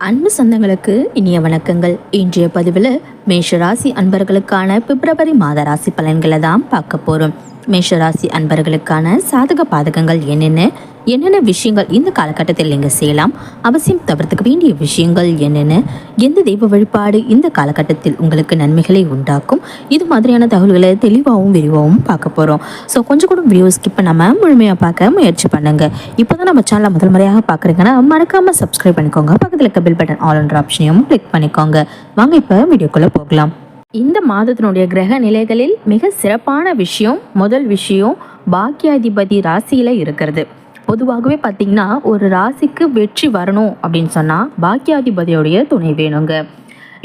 அன்பு சொந்தங்களுக்கு இனிய வணக்கங்கள். இன்றைய பதிவில் மேஷராசி அன்பர்களுக்கான பிப்ரவரி மாத ராசி பலன்களை தான் பார்க்க போகிறோம் மேஷராசி அன்பர்களுக்கான சாதக பாதகங்கள் என்னென்ன? என்னென்ன விஷயங்கள் இந்த காலகட்டத்தில் நீங்கள் செய்யலாம்? அவசியம் தவிர்த்துக்க வேண்டிய விஷயங்கள் என்னென்ன? எந்த தெய்வ வழிபாடு இந்த காலகட்டத்தில் உங்களுக்கு நன்மைகளை உண்டாக்கும்? இது மாதிரியான தகவல்களை தெளிவாகவும் விரிவாகவும் பார்க்க போகிறோம் ஸோ கொஞ்சம் கூட வீடியோ ஸ்கிப் பண்ணாமல் முழுமையாக பார்க்க முயற்சி பண்ணுங்கள் இப்போ தான் நம்ம சேனலை முதல் முறையாக பார்க்குறீங்கன்னா மறக்காமல் சப்ஸ்கிரைப் பண்ணிக்கோங்க. பக்கத்தில் இருக்க பெல் பட்டன் ஆல் ஒன்ற ஆப்ஷனையும் கிளிக் பண்ணிக்கோங்க. வாங்க இப்போ வீடியோக்குள்ளே போகலாம். இந்த மாதத்தினுடைய கிரக நிலைகளில் மிக சிறப்பான விஷயம் முதல் விஷயம் பாக்கியாதிபதி ராசியில் இருக்கிறது. பொதுவாகவே பார்த்தீங்கன்னா ஒரு ராசிக்கு வெற்றி வரணும் அப்படின்னு சொன்னால் பாக்கியாதிபதியோடைய துணை வேணுங்க.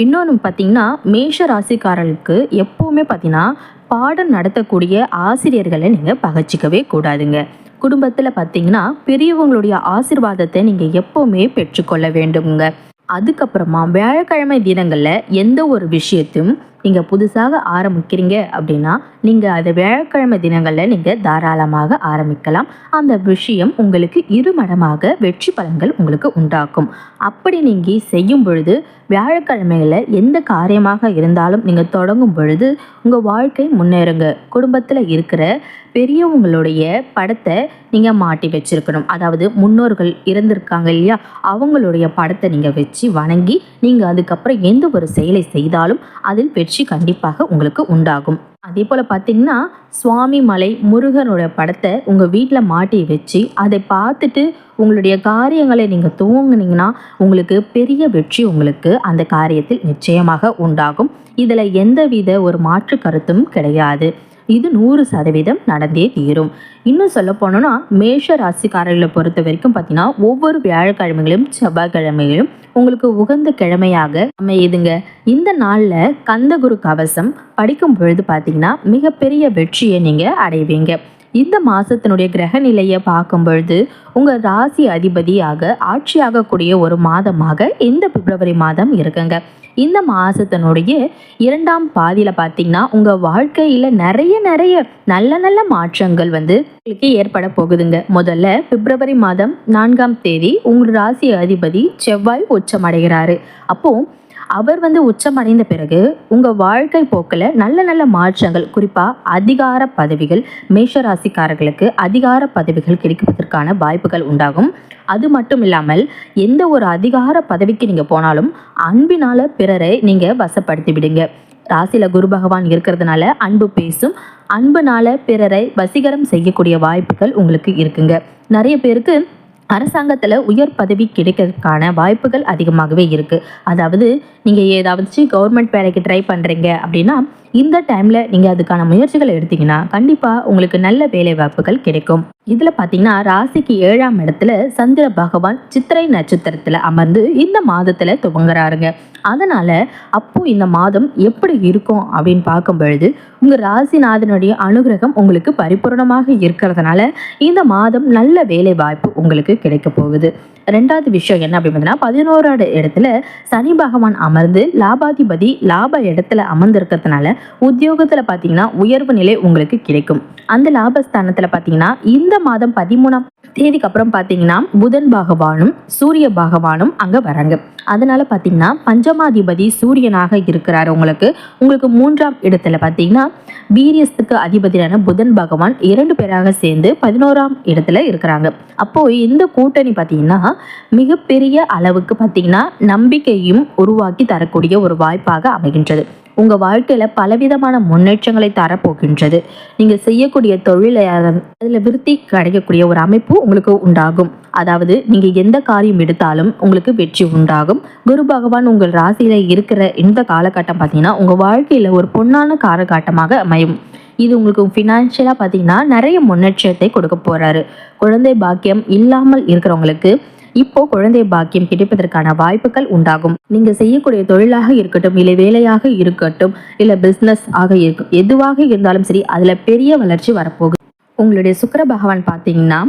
இன்னொன்று பார்த்தீங்கன்னா மேஷ ராசிக்காரர்களுக்கு எப்போவுமே பார்த்திங்கன்னா பாடம் நடத்தக்கூடிய ஆசிரியர்களை நீங்கள் பகச்சிக்கவே கூடாதுங்க. குடும்பத்தில் பார்த்தீங்கன்னா பெரியவங்களுடைய ஆசிர்வாதத்தை நீங்கள் எப்போவுமே பெற்றுக்கொள்ள வேண்டுங்க அதுக்கப்புறமா வியாழக்கிழமை தினங்களில் எந்த ஒரு விஷயத்தையும் நீங்கள் புதுசாக ஆரம்பிக்கிறீங்க அப்படின்னா நீங்கள் அதை வியாழக்கிழமை தினங்களில் நீங்கள் தாராளமாக ஆரம்பிக்கலாம். அந்த விஷயம் உங்களுக்கு இருமடமாக வெற்றி பலன்கள் உங்களுக்கு உண்டாக்கும். அப்படி நீங்கள் செய்யும் பொழுது வியாழக்கிழமையில் எந்த காரியமாக இருந்தாலும் நீங்கள் தொடங்கும் பொழுது உங்கள் வாழ்க்கை முன்னேறுங்க. குடும்பத்தில் இருக்கிற பெரியவங்களுடைய படத்தை நீங்கள் மாட்டி வச்சிருக்கணும். அதாவது முன்னோர்கள் இறந்துருக்காங்க இல்லையா? அவங்களுடைய படத்தை நீங்கள் வச்சு வணங்கி நீங்கள் அதுக்கப்புறம் எந்த ஒரு செயலை செய்தாலும் அதில் வெற்றி கண்டிப்பாக உங்களுக்கு உண்டாகும். அதே போல் பார்த்தீங்கன்னா சுவாமி மலை முருகனோட படத்தை உங்கள் வீட்டில் மாட்டி வச்சு அதை பார்த்துட்டு உங்களுடைய காரியங்களை நீங்கள் துவங்கினீங்கன்னா உங்களுக்கு பெரிய வெற்றி உங்களுக்கு அந்த காரியத்தில் நிச்சயமாக உண்டாகும். இதில் எந்தவித ஒரு மாற்று கருத்தும் கிடையாது. இது நூறு சதவீதம் நடந்தே தீரும். இன்னும் சொல்ல போனோம்னா மேஷ ராசிக்காரர்களை பொறுத்த வரைக்கும் பார்த்தீங்கன்னா ஒவ்வொரு வியாழக்கிழமைகளும் செவ்வாய்க்கிழமைகளும் உங்களுக்கு உகந்த கிழமையாக அமையுதுங்க. இந்த நாளில் கந்தகுரு கவசம் படிக்கும் பொழுது பார்த்தீங்கன்னா மிகப்பெரிய வெற்றியை நீங்கள் அடைவீங்க. இந்த மாதத்தினுடைய கிரக நிலையை பார்க்கும் பொழுது உங்கள் ராசி அதிபதியாக ஆட்சியாகக்கூடிய ஒரு மாதமாக இந்த பிப்ரவரி மாதம் இருக்குங்க. இந்த மாதத்தினுடைய இரண்டாம் பாதியில் பார்த்தீங்கன்னா உங்கள் வாழ்க்கையில் நிறைய நிறைய நல்ல நல்ல மாற்றங்கள் வந்து உங்களுக்கு ஏற்பட போகுதுங்க. முதல்ல பிப்ரவரி மாதம் நான்காம் தேதி உங்கள் ராசி அதிபதி செவ்வாய் உச்சமடைகிறாரு அப்போது அவர் வந்து உச்சமடைந்த பிறகு உங்கள் வாழ்க்கை போக்கில் நல்ல நல்ல மாற்றங்கள் குறிப்பாக அதிகார பதவிகள் மேஷராசிக்காரர்களுக்கு அதிகார பதவிகள் கிடைப்பதற்கான வாய்ப்புகள் உண்டாகும். அது மட்டும் இல்லாமல் எந்த ஒரு அதிகார பதவிக்கு நீங்கள் போனாலும் அன்பினால் பிறரை நீங்கள் வசப்படுத்தி விடுங்க ராசியில் குரு பகவான் இருக்கிறதுனால அன்பு பேசும் அன்புனால பிறரை வசீகரம் செய்யக்கூடிய வாய்ப்புகள் உங்களுக்கு இருக்குங்க. நிறைய பேருக்கு அரசாங்கத்தில் உயர் பதவி கிடைக்கிறதுக்கான வாய்ப்புகள் அதிகமாகவே இருக்குது அதாவது நீங்கள் ஏதாவது கவர்மெண்ட் வேலைக்கு ட்ரை பண்ணுறீங்க அப்படின்னா இந்த டைமில் நீங்கள் அதுக்கான முயற்சிகளை எடுத்தீங்கன்னா கண்டிப்பாக உங்களுக்கு நல்ல வேலை வாய்ப்புகள் கிடைக்கும். இதில் பார்த்தீங்கன்னா ராசிக்கு ஏழாம் இடத்துல சந்திர பகவான் சித்திரை நட்சத்திரத்தில் அமர்ந்து இந்த மாதத்தில் துவங்குறாருங்க. அதனால் அப்போது இந்த மாதம் எப்படி இருக்கும் அப்படின்னு பார்க்கும் பொழுது உங்கள் ராசிநாதனுடைய அனுகிரகம் உங்களுக்கு பரிபூர்ணமாக இருக்கிறதுனால இந்த மாதம் நல்ல வேலை வாய்ப்பு உங்களுக்கு கிடைக்க போகுது. ரெண்டாவது விஷயம் என்ன அப்படின்னு பார்த்தீங்கன்னா பதினோராவது இடத்துல சனி பகவான் அமர்ந்து லாபாதிபதி லாப இடத்துல அமர்ந்திருக்கிறதுனால உத்தியோகத்தில் பார்த்தீங்கன்னா உயர்வு நிலை உங்களுக்கு கிடைக்கும். அந்த லாபஸ்தானத்தில் பார்த்தீங்கன்னா இந்த மாதம் பதிமூணாம் தேதிக்கு அப்புறம் பார்த்தீங்கன்னா புதன் பகவானும் சூரிய பகவானும் அங்கே வராங்க. அதனால பார்த்தீங்கன்னா பஞ்சமாதிபதி சூரியனாக இருக்கிறார் உங்களுக்கு. உங்களுக்கு மூன்றாம் இடத்துல பார்த்தீங்கன்னா வீரியஸ்துக்கு அதிபதியான புதன் பகவான் இரண்டு பேராக சேர்ந்து பதினோராம் இடத்துல இருக்கிறாங்க. அப்போ இந்த கூட்டணி பார்த்தீங்கன்னா மிகப்பெரிய அளவுக்கு பார்த்தீங்கன்னா நம்பிக்கையும் உருவாக்கி தரக்கூடிய ஒரு வாய்ப்பாக அமைகின்றது. உங்கள் வாழ்க்கையில் பலவிதமான முன்னேற்றங்களை தரப்போகின்றது. நீங்கள் செய்யக்கூடிய தொழிலை அதில் விருத்தி கிடைக்கக்கூடிய ஒரு அமைப்பு உங்களுக்கு உண்டாகும். அதாவது நீங்கள் எந்த காரியம் எடுத்தாலும் உங்களுக்கு வெற்றி உண்டாகும். குரு பகவான் உங்கள் ராசியில் இருக்கிற இந்த காலகட்டம் பார்த்தீங்கன்னா உங்கள் வாழ்க்கையில் ஒரு பொன்னான காலகட்டமாக அமையும். இது உங்களுக்கு ஃபினான்ஷியலாக பார்த்தீங்கன்னா நிறைய முன்னேற்றத்தை கொடுக்க போகிறாரு குழந்தை பாக்கியம் இல்லாமல் இருக்கிறவங்களுக்கு இப்போ குழந்தை பாக்கியம் கிடைப்பதற்கான வாய்ப்புகள் உண்டாகும். நீங்க செய்யக்கூடிய தொழிலாக இருக்கட்டும் இல்லை வேலையாக இருக்கட்டும் இல்லை பிஸ்னஸ் ஆக இருக்கும் எதுவாக இருந்தாலும் சரி அதுல பெரிய வளர்ச்சி வரப்போகுது. உங்களுடைய சுக்கர பகவான் பார்த்தீங்கன்னா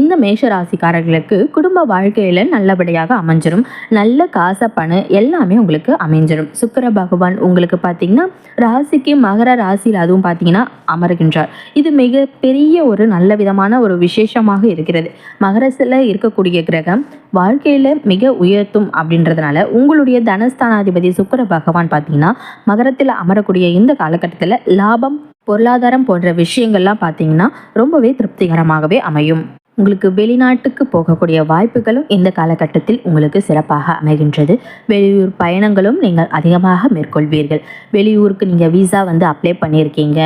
இந்த மேஷ ராசிக்காரர்களுக்கு குடும்ப வாழ்க்கையில் நல்லபடியாக அமைஞ்சிரும். நல்ல காசை பணம் எல்லாமே உங்களுக்கு அமைஞ்சிரும். சுக்கர பகவான் உங்களுக்கு பார்த்தீங்கன்னா ராசிக்கு மகர ராசியில் அதுவும் பார்த்தீங்கன்னா அமருகின்றார். இது மிக பெரிய ஒரு நல்ல விதமான ஒரு விசேஷமாக இருக்கிறது. மகரசில் இருக்கக்கூடிய கிரகம் வாழ்க்கையில் மிக உயர்த்தும் அப்படின்றதுனால உங்களுடைய தனஸ்தானாதிபதி சுக்கர பகவான் பார்த்தீங்கன்னா மகரத்தில் அமரக்கூடிய இந்த காலகட்டத்தில் லாபம் பொருளாதாரம் போன்ற விஷயங்கள்லாம் பார்த்தீங்கன்னா ரொம்பவே திருப்திகரமாகவே அமையும். உங்களுக்கு வெளிநாட்டுக்கு போகக்கூடிய வாய்ப்புகளும் இந்த காலகட்டத்தில் உங்களுக்கு சிறப்பாக அமைகின்றது. வெளியூர் பயணங்களும் நீங்கள் அதிகமாக மேற்கொள்வீர்கள். வெளியூருக்கு நீங்கள் விசா வந்து அப்ளை பண்ணியிருக்கீங்க.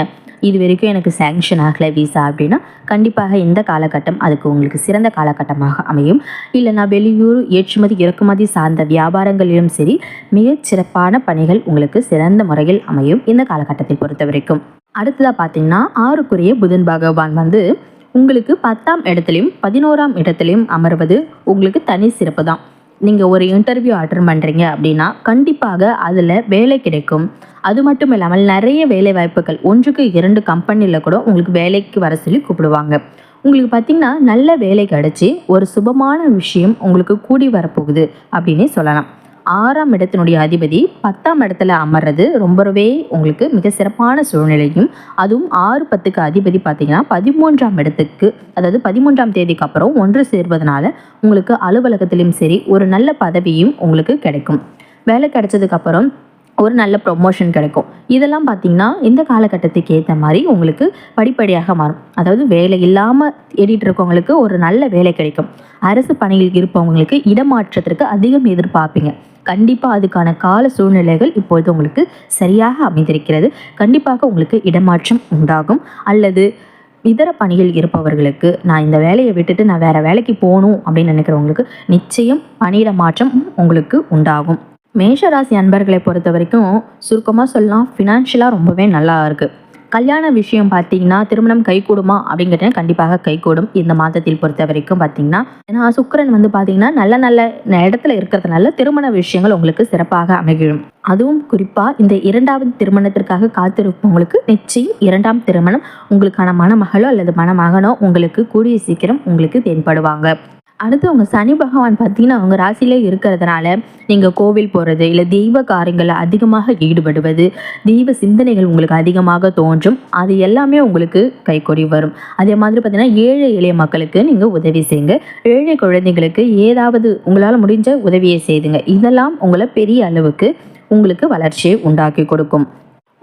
இது வரைக்கும் எனக்கு சேங்ஷன் ஆகலை விசா அப்படின்னா கண்டிப்பாக இந்த காலகட்டம் அதுக்கு உங்களுக்கு சிறந்த காலகட்டமாக அமையும். இல்லைனா வெளியூர் ஏற்றுமதி இறக்குமதி சார்ந்த வியாபாரங்களிலும் சரி மிகச் சிறப்பான பணிகள் உங்களுக்கு சிறந்த முறையில் அமையும் இந்த காலகட்டத்தை பொறுத்த வரைக்கும் அடுத்ததாக பார்த்தீங்கன்னா ஆறுக்குரிய புதன் பகவான் வந்து உங்களுக்கு பத்தாம் இடத்துலையும் பதினோராம் இடத்துலையும் அமர்வது உங்களுக்கு தனி சிறப்பு தான் நீங்கள் ஒரு இன்டர்வியூ அட்டன் பண்ணுறீங்க அப்படின்னா கண்டிப்பாக அதில் வேலை கிடைக்கும். அது மட்டும் இல்லாமல் நிறைய வேலை வாய்ப்புகள் ஒன்றுக்கு இரண்டு கம்பெனியில் கூட உங்களுக்கு வேலைக்கு வர சொல்லி கூப்பிடுவாங்க. உங்களுக்கு பார்த்திங்கன்னா நல்ல வேலை கிடச்சி ஒரு சுபமான விஷயம் உங்களுக்கு கூடி வரப்போகுது அப்படின்னே சொல்லலாம். ஆறாம் இடத்தினுடைய அதிபதி பத்தாம் இடத்துல அமர்றது ரொம்பவே உங்களுக்கு மிக சிறப்பான சூழ்நிலையும் அதுவும் ஆறு பத்துக்கு அதிபதி பார்த்தீங்கன்னா பதிமூன்றாம் இடத்துக்கு அதாவது பதிமூன்றாம் தேதிக்கு அப்புறம் ஒன்று சேர்வதனால உங்களுக்கு அலுவலகத்திலையும் சரி ஒரு நல்ல பதவியும் உங்களுக்கு கிடைக்கும். வேலை கிடைச்சதுக்கப்புறம் ஒரு நல்ல ப்ரொமோஷன் கிடைக்கும். இதெல்லாம் பார்த்தீங்கன்னா இந்த காலகட்டத்துக்கு ஏற்ற மாதிரி உங்களுக்கு படிப்படியாக மாறும். அதாவது வேலை இல்லாமல் தேடிட்டு இருக்கவங்களுக்கு ஒரு நல்ல வேலை கிடைக்கும். அரசு பணியில் இருப்பவங்களுக்கு இடமாற்றத்திற்கு அதிகம் எதிர்பார்ப்பீங்க. கண்டிப்பாக அதுக்கான கால சூழ்நிலைகள் இப்பொழுது உங்களுக்கு சரியாக அமைந்திருக்கிறது. கண்டிப்பாக உங்களுக்கு இடமாற்றம் உண்டாகும். அல்லது இதர பணியில் இருப்பவர்களுக்கு நான் இந்த வேலையை விட்டுட்டு நான் வேறு வேலைக்கு போகணும் அப்படின்னு நினைக்கிறவங்களுக்கு நிச்சயம் பணியிட மாற்றம் உங்களுக்கு உண்டாகும். மேஷராசி அன்பர்களை பொறுத்த வரைக்கும் சுருக்கமாக சொல்லலாம் ஃபினான்ஷியலாக ரொம்பவே நல்லா இருக்குது கல்யாண விஷயம் பார்த்தீங்கன்னா திருமணம் கைகூடுமா அப்படிங்கிறது கண்டிப்பாக கைகூடும் இந்த மாதத்தில் பொறுத்த வரைக்கும் பார்த்தீங்கன்னா ஏன்னா சுக்கரன் வந்து பார்த்தீங்கன்னா நல்ல நல்ல இடத்துல இருக்கிறதுனால திருமண விஷயங்கள் உங்களுக்கு சிறப்பாக அமைகிடும் அதுவும் குறிப்பாக இந்த இரண்டாவது திருமணத்திற்காக காத்திருப்பவங்களுக்கு நிச்சயம் இரண்டாம் திருமணம் உங்களுக்கான மணமகளோ அல்லது மணமகனோ உங்களுக்கு கூடிய சீக்கிரம் உங்களுக்கு தென்படுவாங்க. அடுத்து உங்கள் சனி பகவான் பார்த்தீங்கன்னா அவங்க ராசியிலே இருக்கிறதுனால நீங்கள் கோவில் போகிறது இல்லை தெய்வ காரியங்களில் அதிகமாக ஈடுபடுவது தெய்வ சிந்தனைகள் உங்களுக்கு அதிகமாக தோன்றும். அது எல்லாமே உங்களுக்கு கைக்கொடி வரும். அதே மாதிரி பார்த்தீங்கன்னா ஏழை எளிய மக்களுக்கு நீங்கள் உதவி செய்யுங்க. ஏழை குழந்தைங்களுக்கு ஏதாவது உங்களால் முடிஞ்ச உதவியை செய்துங்க. இதெல்லாம் உங்களை பெரிய அளவுக்கு உங்களுக்கு வளர்ச்சியை உண்டாக்கி கொடுக்கும்.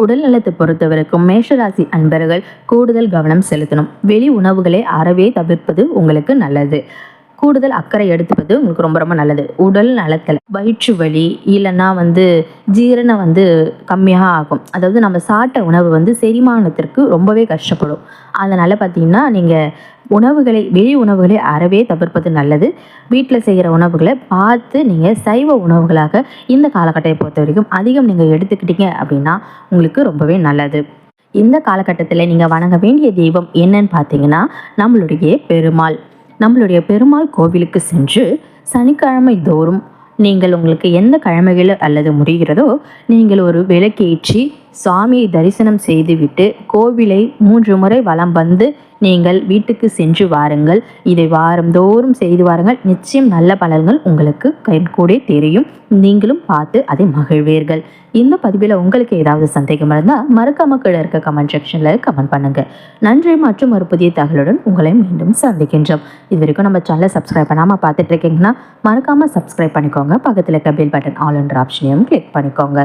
உடல் நலத்தை பொறுத்தவரைக்கும் மேஷராசி அன்பர்கள் கூடுதல் கவனம் செலுத்தணும். வெளி உணவுகளை அறவே தவிர்ப்பது உங்களுக்கு நல்லது. கூடுதல் அக்கறை எடுத்துப்பது உங்களுக்கு ரொம்ப ரொம்ப நல்லது. உடல் நலத்தில் வயிற்று வலி இல்லைன்னா வந்து ஜீரணம் வந்து கம்மியாக ஆகும். அதாவது நம்ம சாப்பிட்ட உணவு வந்து செரிமானத்திற்கு ரொம்பவே கஷ்டப்படும். அதனால் பார்த்தீங்கன்னா நீங்கள் உணவுகளை வெளி உணவுகளை அறவே தவிர்ப்பது நல்லது. வீட்டில் செய்கிற உணவுகளை பார்த்து நீங்கள் சைவ உணவுகளாக இந்த காலகட்டத்தை பொறுத்த வரைக்கும் அதிகம் நீங்கள் எடுத்துக்கிட்டீங்க அப்படின்னா உங்களுக்கு ரொம்பவே நல்லது. இந்த காலகட்டத்தில் நீங்கள் வணங்க வேண்டிய தெய்வம் என்னன்னு பார்த்தீங்கன்னா நம்மளுடைய பெருமாள். நம்மளுடைய பெருமாள் கோவிலுக்கு சென்று சனிக்கிழமை தோறும் நீங்கள் உங்களுக்கு எந்த கிழமைகள் அல்லது முடிகிறதோ நீங்கள் ஒரு விளக்கேற்றி சுவாமியை தரிசனம் செய்துவிட்டு கோவிலை மூன்று முறை வலம் வந்து நீங்கள் வீட்டுக்கு சென்று வாருங்கள். இதை வாரந்தோறும் செய்து வாருங்கள். நிச்சயம் நல்ல பலன்கள் உங்களுக்கு கைகூடே தெரியும். நீங்களும் பார்த்து அதை மகிழ்வீர்கள். இந்த பதிவில் உங்களுக்கு ஏதாவது சந்தேகம் இருந்தால் மறக்காம கீழே இருக்க கமெண்ட் செக்ஷனில் கமெண்ட் பண்ணுங்கள் நன்றி மற்றும் ஒரு புதிய தகவலுடன் உங்களை மீண்டும் சந்திக்கின்றோம். இது வரைக்கும் நம்ம சேனலை சப்ஸ்கிரைப் பண்ணாமல் பார்த்துட்டு இருக்கீங்கன்னா மறக்காமல் சப்ஸ்கிரைப் பண்ணிக்கோங்க. பக்கத்தில் இருக்க பெல் பட்டன் ஆல் என்ற ஆப்ஷனையும் கிளிக் பண்ணிக்கோங்க.